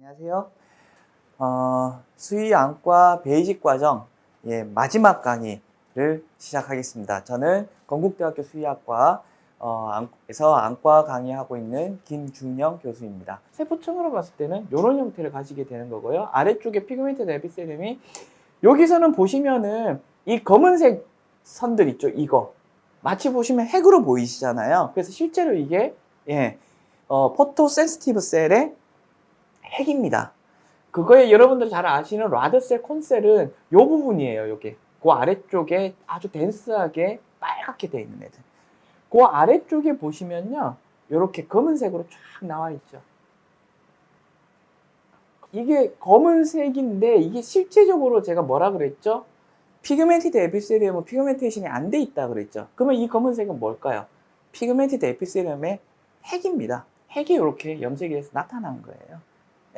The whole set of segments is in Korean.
안녕하세요. 어, 수의 안과 베이직 과정 예, 마지막 강의를 시작하겠습니다. 저는 건국대학교 수의학과 어, 안에서 안과 강의하고 있는 김중영 교수입니다. 세포층으로 봤을 때는 이런 형태를 가지게 되는 거고요. 아래쪽에 피그멘트 에피셀륨이 여기서는 보시면은 이 검은색 선들 있죠. 이거 마치 보시면 핵으로 보이시잖아요. 그래서 실제로 이게 예, 어, 포토 센시티브 셀의 핵입니다. 그거에 여러분들 잘 아시는 라드셀 콘셀은 이 부분이에요. 여기 그 아래쪽에 아주 덴스하게 빨갛게 되어 있는 애들. 그 아래쪽에 보시면요, 이렇게 검은색으로 쫙 나와 있죠. 이게 검은색인데 이게 실제적으로 제가 뭐라 그랬죠? 피그멘티드 에피셀리움은 피그멘테이션이 안 돼 있다 그랬죠. 그러면 이 검은색은 뭘까요? 피그멘티드 에피셀리움의 핵입니다. 핵이 이렇게 염색에서 나타난 거예요.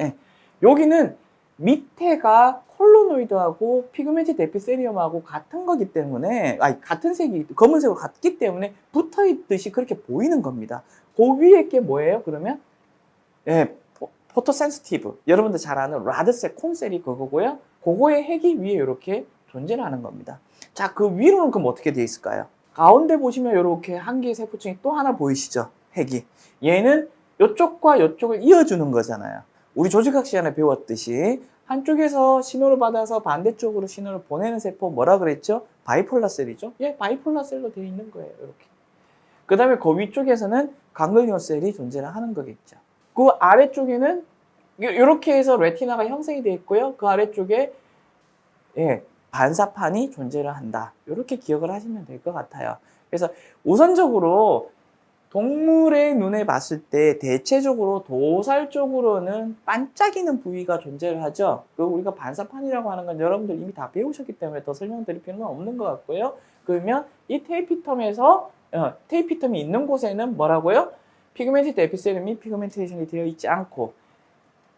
예. 여기는 밑에가 콜로노이드하고 피그멘티드 에피셀리움하고 같은 거기 때문에 아니 같은 색이 검은색으로 같기 때문에 붙어 있듯이 그렇게 보이는 겁니다. 그 위에 게 뭐예요? 그러면 예, 포토 센시티브. 여러분들 잘 아는 라드셀 콘셀이 그거고요. 그거의 핵이 위에 이렇게 존재를 하는 겁니다. 자, 그 위로는 그럼 어떻게 되어 있을까요? 가운데 보시면 이렇게 한 개의 세포층이 또 하나 보이시죠? 핵이. 얘는 이쪽과 이쪽을 이어주는 거잖아요. 우리 조직학 시간에 배웠듯이 한쪽에서 신호를 받아서 반대쪽으로 신호를 보내는 세포 뭐라 그랬죠? 바이폴라 셀이죠? 예, 바이폴라 셀로 되어 있는 거예요. 이렇게. 그 다음에 그 위쪽에서는 강글리온 셀이 존재를 하는 거겠죠. 그 아래쪽에는 이렇게 해서 레티나가 형성이 되어 있고요. 그 아래쪽에 예, 반사판이 존재를 한다. 이렇게 기억을 하시면 될 것 같아요. 그래서 우선적으로 동물의 눈에 봤을 때 대체적으로 도살 쪽으로는 반짝이는 부위가 존재를 하죠. 그 우리가 반사판이라고 하는 건 여러분들 이미 다 배우셨기 때문에 더 설명드릴 필요는 없는 것 같고요. 그러면 이 테이피텀에서 어, 테이피텀이 있는 곳에는 뭐라고요? 피그멘티드 에피셀륨이 피그멘테이션이 되어 있지 않고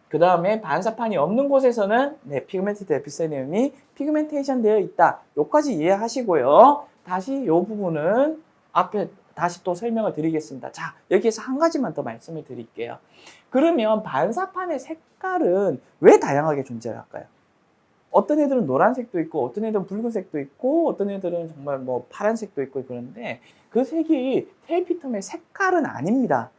그 다음에 반사판이 없는 곳에서는 네, 피그멘티드 에피셀륨이 피그멘테이션 되어 있다. 요까지 이해하시고요. 다시 요 부분은 앞에 다시 또 설명을 드리겠습니다. 자, 여기에서 한 가지만 더 말씀을 드릴게요. 그러면 반사판의 색깔은 왜 다양하게 존재할까요? 어떤 애들은 노란색도 있고, 어떤 애들은 붉은색도 있고, 어떤 애들은 정말 뭐 파란색도 있고 그런데 그 색이 테이피텀의 색깔은 아닙니다.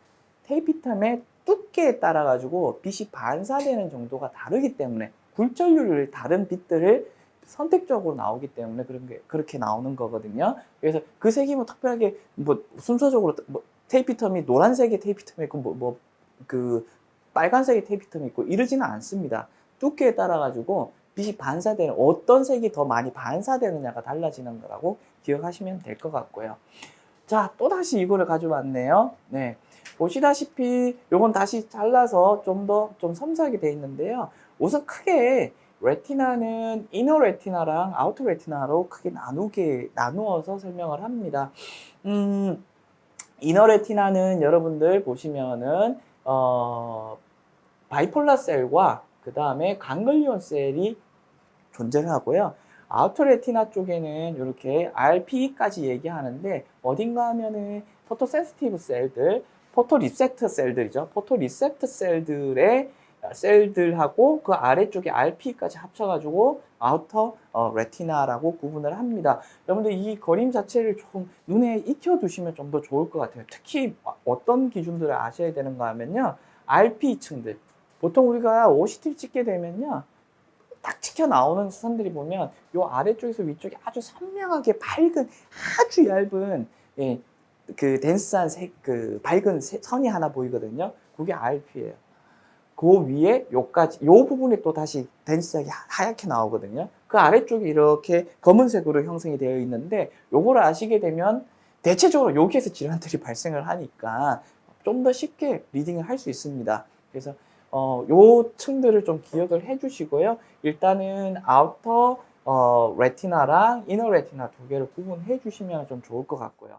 테이피텀의 두께에 따라 가지고 빛이 반사되는 정도가 다르기 때문에 굴절률을 다른 빛들을 선택적으로 나오기 때문에 그런 게 그렇게 나오는 거거든요. 그래서 그 색이 뭐 특별하게 뭐 순서적으로 뭐 테이피텀이 노란색의 테이피텀이 있고 뭐 뭐 그 빨간색의 테이피텀이 있고 이러지는 않습니다. 두께에 따라 가지고 빛이 반사되는 어떤 색이 더 많이 반사되느냐가 달라지는 거라고 기억하시면 될 것 같고요. 자, 또 다시 이거를 가져왔네요. 네. 보시다시피 요건 다시 잘라서 좀 더좀 섬세하게 돼 있는데요. 우선 크게 레티나는 이너 레티나랑 아우터 레티나로 크게 나누게 나누어서 설명을 합니다. 음, 이너 레티나는 여러분들 보시면은 어, 바이폴라 셀과 그 다음에 강글리온 셀이 존재를 하고요. 아우터 레티나 쪽에는 이렇게 RPE까지 얘기하는데 어딘가 하면은 포토 센시티브 셀들, 포토 리셉터 셀들이죠. 포토 리셉터 셀들의 셀들하고 그 아래쪽에 RP까지 합쳐가지고 아우터 어, 레티나라고 구분을 합니다. 여러분들 이 그림 자체를 조금 눈에 익혀두시면 좀 더 좋을 것 같아요. 특히 어떤 기준들을 아셔야 되는가 하면요. RP층들. 보통 우리가 OCT를 찍게 되면요. 딱 찍혀 나오는 선들이 보면 요 아래쪽에서 위쪽에 아주 선명하게 밝은 아주 얇은 예, 그 덴스한 색, 그 밝은 세- 선이 하나 보이거든요. 그게 RP예요. 그 위에 요까지 요 부분이 또 다시 하- 하얗게 나오거든요. 그 아래쪽이 이렇게 검은색으로 형성이 되어 있는데 요거를 아시게 되면 대체적으로 여기에서 질환들이 발생을 하니까 좀 더 쉽게 리딩을 할 수 있습니다. 그래서 어, 요 층들을 좀 기억을 해 주시고요. 일단은 아우터 어, 레티나랑 이너 레티나 두 개를 구분해 주시면 좀 좋을 것 같고요.